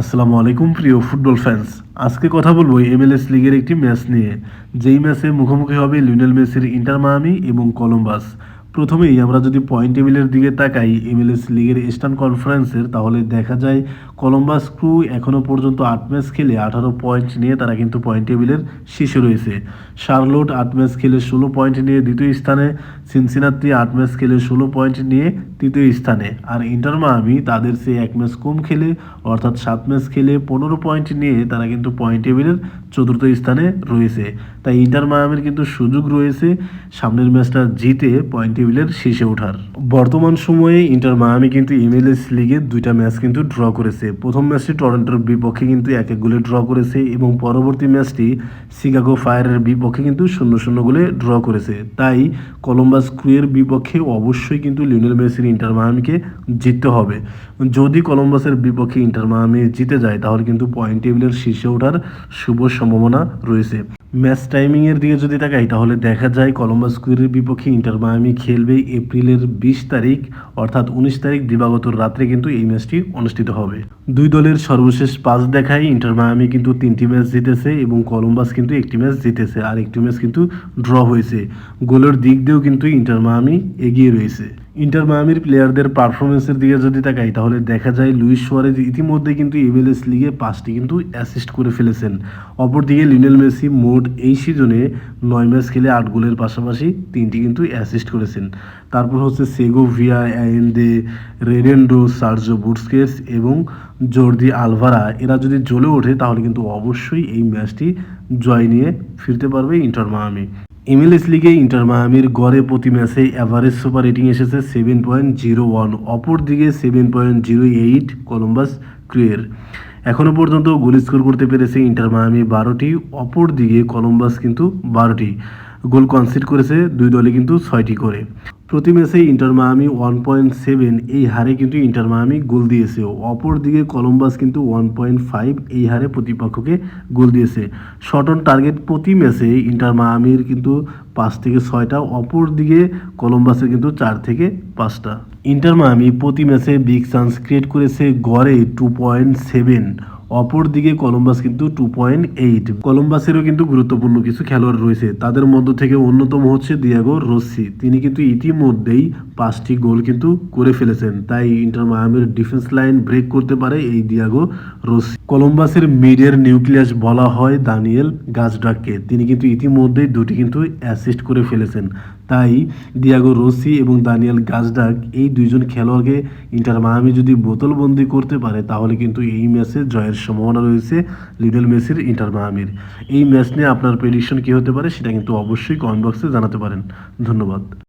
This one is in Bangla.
আসসালামু আলাইকুম, প্রিয় ফুটবল ফ্যান্স আজকে কথা বলব এমএলএস লিগের একটি ম্যাচ নিয়ে। যেই ম্যাচে মুখোমুখি হবে লিওনেল মেসির ইন্টার মায়ামি এবং কলম্বাস। প্রথমেই আমরা যদি পয়েন্ট টেবিলের দিকে তাকাই এমএলএস লিগের ইস্টার্ন কনফারেন্সের তাহলে দেখা যায় কলম্বাস ক্রু এখনও পর্যন্ত আট ম্যাচ খেলে আঠারো পয়েন্ট নিয়ে তারা কিন্তু পয়েন্ট টেবিলের শীর্ষে রয়েছে। শার্লোট আট ম্যাচ খেলে ষোলো পয়েন্ট নিয়ে দ্বিতীয় স্থানে সিনসিনাত্তি আট ম্যাচ খেলে ষোলো পয়েন্ট নিয়ে তৃতীয় স্থানে। আর ইন্টার মায়ামি তাদের সে এক ম্যাচ কম খেলে, অর্থাৎ সাত ম্যাচ খেলে পনেরো পয়েন্ট নিয়ে তারা কিন্তু পয়েন্ট টেবিলের চতুর্থ স্থানে রয়েছে। তাই ইন্টার মায়ামির কিন্তু সুযোগ রয়েছে সামনের ম্যাচটা জিতে পয়েন্ট টেবিলের শীর্ষে ওঠার। বর্তমান সময়ে ইন্টার মায়ামি কিন্তু এমএলএস লিগে দুইটা ম্যাচ কিন্তু ড্র করেছে। প্রথম ম্যাচটি টরন্টোর বিপক্ষে কিন্তু এক এক গোলে ড্র করেছে এবং পরবর্তী ম্যাচটি শিকাগো ফায়ারের বিপক্ষে কিন্তু শূন্য শূন্য গোলে ড্র করেছে। তাই কলম্বাস ক্রুয়ের বিপক্ষে অবশ্যই কিন্তু লিওনেল মেসির ইন্টার মায়ামিকে জিততে হবে। যদি কলম্বাসের বিপক্ষে ইন্টার মায়ামি জিতে যায়, তাহলে কিন্তু পয়েন্ট টেবিলের শীর্ষে ওঠার শুভ সম্ভাবনা রয়েছে। ম্যাচ টাইমিংয়ের দিকে যদি তাকাই, তাহলে দেখা যায় কলম্বাস কুইরের বিপক্ষে ইন্টার মায়ামি খেলবে এপ্রিলের বিশ তারিখ, অর্থাৎ উনিশ তারিখ দিবাগত রাত্রে কিন্তু এই ম্যাচটি অনুষ্ঠিত হবে। দুই দলের সর্বশেষ পাঁচ দেখায় ইন্টার মায়ামি কিন্তু তিনটি ম্যাচ জিতেছে এবং কলম্বাস কিন্তু একটি ম্যাচ জিতেছে আর একটি ম্যাচ কিন্তু ড্র হয়েছে। গোলের দিক দিয়েও কিন্তু ইন্টার মায়ামি এগিয়ে রয়েছে। ইন্টার মায়ামির প্লেয়ারদের পারফরমেন্সের দিকে যদি তাকাই, তাহলে দেখা যায় লুইস সুয়ারেজ ইতিমধ্যে কিন্তু এমএলএস লিগে পাঁচটি কিন্তু অ্যাসিস্ট করে ফেলেছেন। অপরদিকে লিওনেল মেসি মোট এই সিজনে নয় ম্যাচ খেলে আট গোলের পাশাপাশি তিনটি কিন্তু অ্যাসিস্ট করেছেন। তারপর হচ্ছে সেগো ভিয়া অ্যান্ডে রেডেন্ডো, সার্জো বুটস্কেটস এবং জর্দি আলভারা। এরা যদি জ্বলে ওঠে, তাহলে কিন্তু অবশ্যই এই ম্যাচটি জয় নিয়ে ফিরতে পারবে ইন্টার মায়ামি এমএলএস লিগে ইন্টার মায়ামির গড়ে প্রতি ম্যাচে অ্যাভারেজ সুপার রেটিং এসেছে সেভেন পয়েন্ট জিরো ওয়ান অপর দিকে seven point zero eight Columbus ক্রুয়ের। এখনও পর্যন্ত গোল স্কোর করতে পেরেছে ইন্টার মায়ামি বারোটি অপর দিকে কলম্বাস কিন্তু বারোটি। গোল কনসিড করেছে দুই দলে কিন্তু ছয়টি করে। প্রতি ম্যাচে Inter Miami one point seven এই হারে কিন্তু ইন্টার মায়ামি গোল দিয়েছে। অপর দিকে কলম্বাস কিন্তু ওয়ান পয়েন্ট ফাইভ এই হারে প্রতিপক্ষকে গোল দিয়েছে। শর্ট অন টার্গেট প্রতি ম্যাচে ইন্টার মায়ামির কিন্তু পাঁচ থেকে ছয়টা, অপর দিকে কলম্বাসের কিন্তু চার থেকে পাঁচটা। ইন্টার মায়ামি প্রতি ম্যাচে বিগ চান্স ক্রিয়েট করেছে গড়ে টু পয়েন্ট সেভেন অপর দিকে কলম্বাস কিন্তু টু পয়েন্ট এইট কলম্বাসেরও কিন্তু গুরুত্বপূর্ণ কিছু খেলোয়াড় রয়েছে। তাদের মধ্য থেকে অন্যতম হচ্ছে দিয়াগো রসি। তিনি কিন্তু ইতিমধ্যেই পাঁচটি গোল কিন্তু করে ফেলেছেন। তাই ইন্টার মায়ামির ডিফেন্স লাইন ব্রেক করতে পারে এই দিয়াগো রসি। কলম্বাসের মিডের নিউক্লিয়াস বলা হয় দানিয়েল গাজডাককে। তিনি কিন্তু ইতিমধ্যেই দুটি কিন্তু অ্যাসিস্ট করে ফেলেছেন। তাই দিয়াগো রসি এবং দানিয়েল গাজডাক এই দুইজন খেলোয়াড়কে ইন্টার মায়ামি যদি বোতলবন্দি করতে পারে, তাহলে কিন্তু এই ম্যাচে জয়ের সম্ভাবনা রয়েছে লিডল মেসির ইন্টার মাহামির এই ম্যাচ নিয়ে আপনার প্রেডিকশন কী হতে পারে সেটা কিন্তু অবশ্যই কমেন্ট বক্সে জানাতে পারেন। ধন্যবাদ।